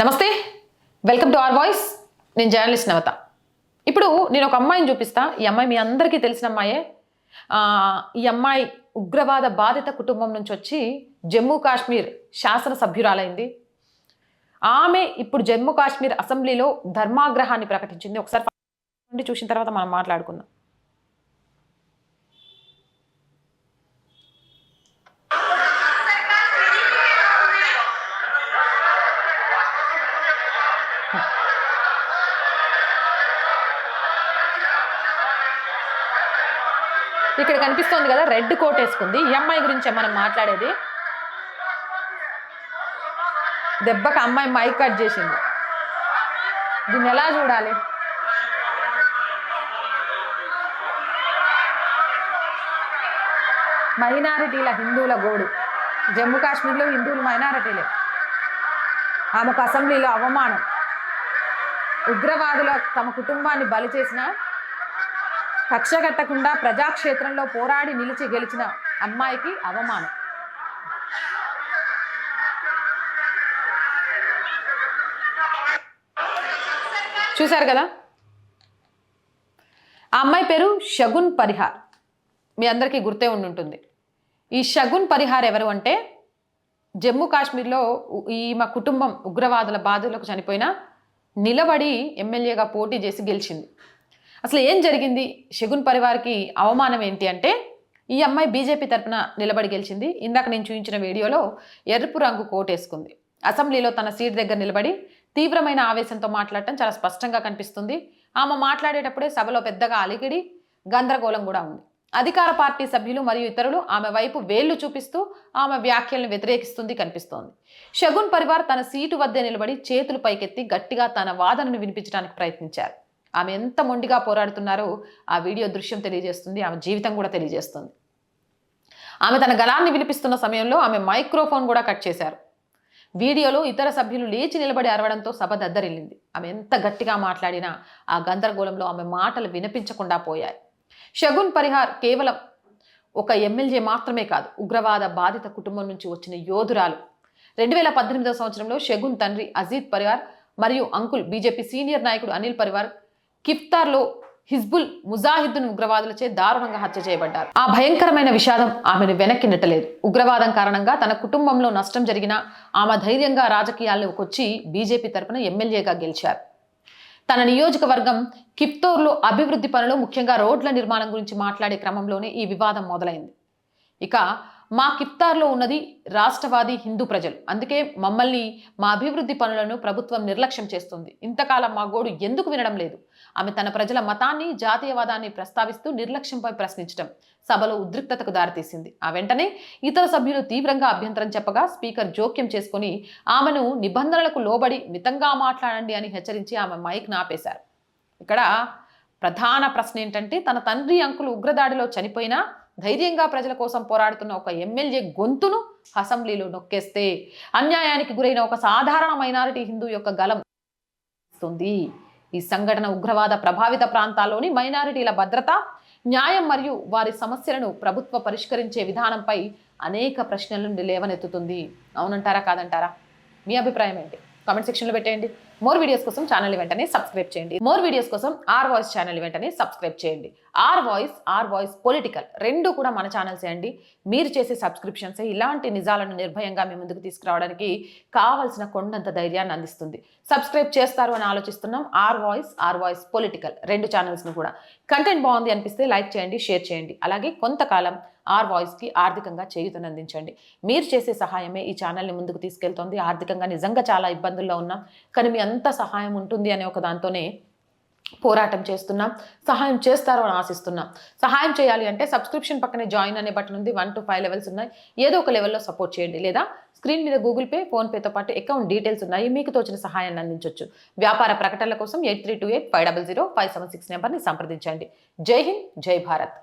నమస్తే. Welcome to R voice నేను journalist Navata. ఇప్పుడు నేను ఒక అమ్మాయిని చూపిస్తా. ఈ అమ్మాయి మీ అందరికీ తెలిసిన అమ్మాయే. ఈ అమ్మాయి ఉగ్రవాద బాధిత కుటుంబం నుంచి వచ్చి జమ్మూ కాశ్మీర్ శాసనసభ్యురాలైంది. ఆమె ఇప్పుడు జమ్మూ కాశ్మీర్ అసెంబ్లీలో ధర్మాగ్రహాన్ని ప్రకటించింది. ఒకసారి నుండి చూసిన తర్వాత మనం మాట్లాడుకుందాం. ఇక్కడ కనిపిస్తోంది కదా రెడ్ కోట్ వేసుకుంది. ఈ అమ్మాయి గురించే మనం మాట్లాడేది. దెబ్బకి అమ్మాయి మైక్ కట్ చేసింది. దీన్ని ఎలా చూడాలి? మైనారిటీల హిందువుల గోడు. జమ్మూ కాశ్మీర్లో హిందువులు మైనారిటీలే. ఆమెకు అసెంబ్లీలో అవమానం. ఉగ్రవాదుల తమ కుటుంబాన్ని బలి చేసిన కక్ష కట్టకుండా ప్రజాక్షేత్రంలో పోరాడి నిలిచి గెలిచిన అమ్మాయికి అవమానం. చూశారు కదా? ఆ అమ్మాయి పేరు షగున్ పరిహార్. మీ అందరికీ గుర్తే ఉండి ఉంటుంది ఈ షగున్ పరిహార్ ఎవరు అంటే జమ్మూ కాశ్మీర్లో ఈ మా కుటుంబం ఉగ్రవాదుల బాధలకు చనిపోయిన నిలబడి ఎమ్మెల్యేగా పోటీ చేసి గెలిచింది. అసలు ఏం జరిగింది? షగున్ పరివార్కి అవమానం ఏంటి అంటే ఈ అమ్మాయి బీజేపీ తరపున నిలబడి గెలిచింది. ఇందాక నేను చూపించిన వీడియోలో ఎరుపు రంగు కోట్ వేసుకుంది. అసెంబ్లీలో తన సీట్ దగ్గర నిలబడి తీవ్రమైన ఆవేశంతో మాట్లాడటం చాలా స్పష్టంగా కనిపిస్తుంది. ఆమె మాట్లాడేటప్పుడే సభలో పెద్దగా అలిగిడి గందరగోళం కూడా ఉంది. అధికార పార్టీ సభ్యులు మరియు ఇతరులు ఆమె వైపు వేళ్ళు చూపిస్తూ ఆమె వ్యాఖ్యలను వ్యతిరేకిస్తుంది కనిపిస్తోంది. షగున్ పరివార్ తన సీటు వద్దే నిలబడి చేతులు పైకెత్తి గట్టిగా తన వాదనను వినిపించడానికి ప్రయత్నించారు. ఆమె ఎంత మొండిగా పోరాడుతున్నారో ఆ వీడియో దృశ్యం తెలియజేస్తుంది ఆమె జీవితం కూడా తెలియజేస్తుంది. ఆమె తన గలాన్ని వినిపిస్తున్న సమయంలో ఆమె మైక్రోఫోన్ కూడా కట్ చేశారు. వీడియోలో ఇతర సభ్యులు లేచి నిలబడి అరవడంతో సభ దద్దరిల్లింది. ఆమె ఎంత గట్టిగా మాట్లాడినా ఆ గందరగోళంలో ఆమె మాటలు వినిపించకుండా పోయాయి. షగున్ పరిహార్ కేవలం ఒక ఎమ్మెల్యే మాత్రమే కాదు ఉగ్రవాద బాధిత కుటుంబం నుంచి వచ్చిన యోధురాలు. రెండు వేల పద్దెనిమిదవ సంవత్సరంలో షగున్ తండ్రి అజీత్ పరివార్ మరియు అంకుల్ బీజేపీ సీనియర్ నాయకుడు అనిల్ పరివార్ కిఫ్తార్లో హిజ్బుల్ ముజాహిద్దున్ ఉగ్రవాదులచే దారుణంగా హత్య చేయబడ్డారు. ఆ భయంకరమైన విషాదం ఆమెను వెనక్కి నెట్టలేదు. ఉగ్రవాదం కారణంగా తన కుటుంబంలో నష్టం జరిగినా ఆమె ధైర్యంగా రాజకీయాల్లోకి వచ్చి బీజేపీ తరపున ఎమ్మెల్యేగా గెలిచారు. తన నియోజకవర్గం కిప్తోర్లో అభివృద్ధి పనులు ముఖ్యంగా రోడ్ల నిర్మాణం గురించి మాట్లాడే క్రమంలోనే ఈ వివాదం మొదలైంది. ఇక మా కిప్తార్లో ఉన్నది రాష్ట్రవాది హిందూ ప్రజలు. అందుకే మమ్మల్ని మా అభివృద్ధి పనులను ప్రభుత్వం నిర్లక్ష్యం చేస్తుంది. ఇంతకాలం మా గోడు ఎందుకు వినడం లేదు? ఆమె తన ప్రజల మతాన్ని జాతీయవాదాన్ని ప్రస్తావిస్తూ నిర్లక్ష్యంపై ప్రశ్నించడం సభలో ఉద్రిక్తతకు దారితీసింది. ఆ వెంటనే ఇతర సభ్యులు తీవ్రంగా అభ్యంతరం చెప్పగా స్పీకర్ జోక్యం చేసుకుని ఆమెను నిబంధనలకు లోబడి మితంగా మాట్లాడండి అని హెచ్చరించి ఆమె మైక్ నాపేశారు. ఇక్కడ ప్రధాన ప్రశ్న ఏంటంటే తన తండ్రి అంకులు ఉగ్రదాడిలో చనిపోయినా ధైర్యంగా ప్రజల కోసం పోరాడుతున్న ఒక ఎమ్మెల్యే గొంతును అసెంబ్లీలో నొక్కేస్తే అన్యాయానికి గురైన ఒక సాధారణ మైనారిటీ హిందూ యొక్క గలం ఇస్తుంది ఈ సంఘటన ఉగ్రవాద ప్రభావిత ప్రాంతాల్లోని మైనారిటీల భద్రత న్యాయం మరియు వారి సమస్యలను ప్రభుత్వ పరిష్కరించే విధానంపై అనేక ప్రశ్నలను లేవనెత్తుతుంది. అవునంటారా కాదంటారా? మీ అభిప్రాయం ఏంటి? కామెంట్ సెక్షన్లో పెట్టేయండి. మోర్ వీడియోస్ కోసం ఛానల్ వెంటనే సబ్స్క్రైబ్ చేయండి. మోర్ వీడియోస్ కోసం ఆర్ వాయిస్ ఛానల్ వెంటనే సబ్స్క్రైబ్ చేయండి. R voice R voice political రెండు కూడా మన ఛానల్సే అండి. మీరు చేసే సబ్స్క్రిప్షన్సే ఇలాంటి నిజాలను నిర్భయంగా మీ ముందుకు తీసుకురావడానికి కావాల్సిన కొండంత ధైర్యాన్ని అందిస్తుంది. సబ్స్క్రైబ్ చేస్తారు అని ఆలోచిస్తున్నాం. R voice R voice political రెండు ఛానల్స్ను కూడా. కంటెంట్ బాగుంది అనిపిస్తే లైక్ చేయండి షేర్ చేయండి. అలాగే కొంతకాలం ఆర్ వాయిస్కి ఆర్థికంగా చేయుతనందించండి మీరు చేసే సహాయమే ఈ ఛానల్ని ముందుకు తీసుకెళ్తోంది. ఆర్థికంగా నిజంగా చాలా ఇబ్బందుల్లో ఉన్నాం. కానీ మీ ఎంత సహాయం ఉంటుంది అనే ఒక దాంతోనే పోరాటం చేస్తున్నాం సహాయం చేస్తారో అని ఆశిస్తున్నాం. సహాయం చేయాలి అంటే సబ్స్క్రిప్షన్ పక్కనే జాయిన్ అనే బటన్ ఉంది వన్ టు ఫైవ్ లెవెల్స్ ఉన్నాయి. ఏదో ఒక లెవెల్లో సపోర్ట్ చేయండి. లేదా స్క్రీన్ మీద గూగుల్ పే ఫోన్పేతో పాటు అకౌంట్ డీటెయిల్స్ ఉన్నాయి. మీకు తోచిన సహాయాన్ని అందించవచ్చు వ్యాపార ప్రకటనల కోసం eight three two eight five double zero five seven six నెంబర్ని సంప్రదించండి. జై హింద్ జై భారత్.